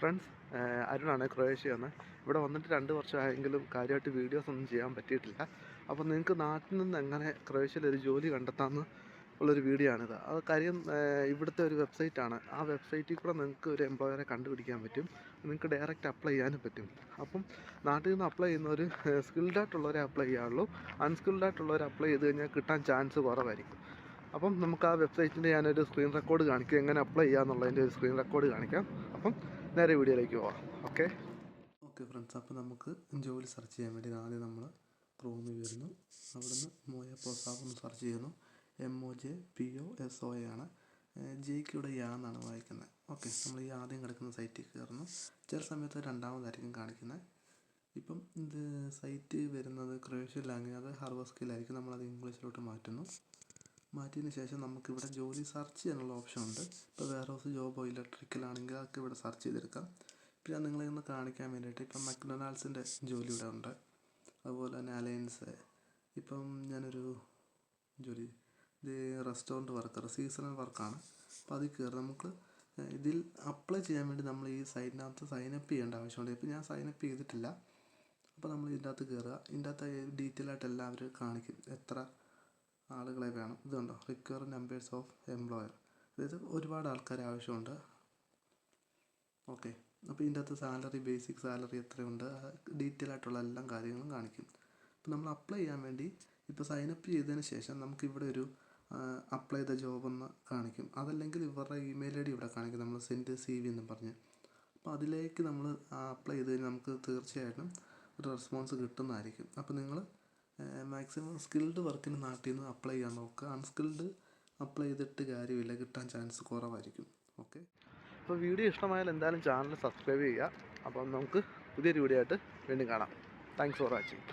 Friends അരുണാണ് Croatia എന്ന് ഇവിടെ വന്നിട്ട് രണ്ട് വർഷമായെങ്കിലും കാര്യമായിട്ട് വീഡിയോസ് ഒന്നും ചെയ്യാൻ പറ്റിയിട്ടില്ല. അപ്പോൾ നിങ്ങൾക്ക് നാട്ടിൽ നിന്ന് എങ്ങനെ ക്രൊയേഷ്യയിൽ ഒരു ജോലി കണ്ടെത്താമെന്ന് ഉള്ളൊരു വീഡിയോ ആണിത്. അത് കാര്യം ഇവിടുത്തെ ഒരു വെബ്സൈറ്റാണ് ആ വെബ്സൈറ്റിൽ കൂടെ നിങ്ങൾക്ക് ഒരു എംപ്ലോയറെ കണ്ടുപിടിക്കാൻ പറ്റും. നിങ്ങൾക്ക് ഡയറക്റ്റ് അപ്ലൈ ചെയ്യാനും പറ്റും. അപ്പം നാട്ടിൽ നിന്ന് അപ്ലൈ ചെയ്യുന്നവർ സ്കിൽഡ് ആയിട്ടുള്ളവരെ അപ്ലൈ ചെയ്യാറുള്ളൂ അൺസ്കിൽഡ് ആയിട്ടുള്ളവർ അപ്ലൈ ചെയ്ത് കഴിഞ്ഞാൽ കിട്ടാൻ ചാൻസ് കുറവായിരിക്കും. അപ്പം നമുക്ക് ആ വെബ്സൈറ്റിന്റെ ഞാനൊരു സ്ക്രീൻ റെക്കോർഡ് കാണിക്കും. എങ്ങനെ അപ്ലൈ ചെയ്യാമെന്നുള്ളതിന്റെ ഒരു സ്ക്രീൻ റെക്കോർഡ് കാണിക്കാം. അപ്പം നേരെ വീഡിയോയിലേക്ക് പോവാം. ഓക്കെ ഓക്കെ ഫ്രണ്ട്സ് അപ്പോൾ നമുക്ക് ജോലി സെർച്ച് ചെയ്യാൻ വേണ്ടി ആദ്യം നമ്മൾ ക്രോമിൽ വരുന്നു. അവിടുന്ന് മോയ പ്രോസാഫ് ഒന്ന് സെർച്ച് ചെയ്യുന്നു. M O J P O S O ആണ്. ജെയ്ക്ക് ഇവിടെ യാ എന്നാണ് വായിക്കുന്നത് ഓക്കെ നമ്മൾ ഈ ആദ്യം കിടക്കുന്ന സൈറ്റിൽ കയറുന്നു. ചില സമയത്ത് രണ്ടാമതായിരിക്കും കാണിക്കുന്നത് ഇപ്പം ഇത് സൈറ്റ് വരുന്നത് ക്രൊയേഷ്യൻ ലാംഗ്വേജ് അത് ഹർവസ്കിലായിരിക്കും നമ്മളത് ഇംഗ്ലീഷിലോട്ട് മാറ്റുന്നു. മാറ്റിയതിന് ശേഷം നമുക്കിവിടെ ജോലി സെർച്ച് ചെയ്യാനുള്ള ഓപ്ഷൻ ഉണ്ട്. ഇപ്പോൾ വേറെ ഹൗസ് ജോബോ ഇലക്ട്രിക്കൽ ആണെങ്കിൽ അതൊക്കെ ഇവിടെ സെർച്ച് ചെയ്തെടുക്കാം. പിന്നെ ഞാൻ നിങ്ങളെ ഒന്ന് കാണിക്കാൻ വേണ്ടിയിട്ട് ഇപ്പം മക്ഡൊണാൾഡ്സിന്റെ ജോലി ഇവിടെ ഉണ്ട്. അതുപോലെ തന്നെ അലയൻസ് ഇപ്പം ഞാനൊരു ജോലി ഇത് റെസ്റ്റോറന്റ് വർക്കർ സീസണൽ വർക്കാണ് അപ്പോൾ അതിൽ കയറി നമുക്ക് ഇതിൽ അപ്ലൈ ചെയ്യാൻ വേണ്ടി നമ്മൾ ഈ സൈറ്റിനകത്ത് സൈനപ്പ് ചെയ്യേണ്ട ആവശ്യമുണ്ട്. ഇപ്പം ഞാൻ സൈനപ്പ് ചെയ്തിട്ടില്ല. അപ്പോൾ നമ്മൾ ഇതിന്റെ അകത്ത് കയറുക. ഇതിന്റെ അകത്ത് ഡീറ്റെയിൽ ആയിട്ട് എല്ലാവരും കാണിക്കും എത്ര ആളുകളെ വേണം. ഇതുണ്ടോ റിക്വയർ നമ്പേഴ്സ് ഓഫ് എംപ്ലോയർ അതായത് ഒരുപാട് ആൾക്കാർ ആവശ്യമുണ്ട്. ഓക്കെ അപ്പോൾ ഇതിന്റെ അകത്ത് സാലറി ബേസിക് സാലറി എത്രയുണ്ട്? ഡീറ്റെയിൽ ആയിട്ടുള്ള എല്ലാ കാര്യങ്ങളും കാണിക്കും. അപ്പോൾ നമ്മൾ അപ്ലൈ ചെയ്യാൻ വേണ്ടി ഇപ്പോൾ സൈനപ്പ് ചെയ്തതിന് ശേഷം നമുക്കിവിടെ ഒരു അപ്ലൈ ചെയ്ത ജോബ് എന്ന് കാണിക്കും. അതല്ലെങ്കിൽ ഇവരുടെ ഇമെയിൽ ഐ ഡി ഇവിടെ കാണിക്കും. നമ്മൾ സെൻഡ് സി വി എന്നും പറഞ്ഞ്. അപ്പോൾ അതിലേക്ക് നമ്മൾ അപ്ലൈ ചെയ്ത് കഴിഞ്ഞാൽ നമുക്ക് തീർച്ചയായിട്ടും ഒരു റെസ്പോൺസ് കിട്ടുന്നതായിരിക്കും. അപ്പോൾ നിങ്ങൾ മാക്സിമം സ്കിൽഡ് വർക്കിന് നാട്ടിൽ നിന്ന് അപ്ലൈ ചെയ്യാൻ നോക്കുക. അൺസ്കിൽഡ് അപ്ലൈ ചെയ്തിട്ട് കാര്യമില്ല. കിട്ടാൻ ചാൻസ് കുറവായിരിക്കും. ഓക്കെ അപ്പോൾ വീഡിയോ ഇഷ്ടമായാൽ എന്തായാലും ചാനൽ സബ്സ്ക്രൈബ് ചെയ്യുക. അപ്പം നമുക്ക് പുതിയൊരു വീഡിയോ ആയിട്ട് വീണ്ടും കാണാം. Thanks for watching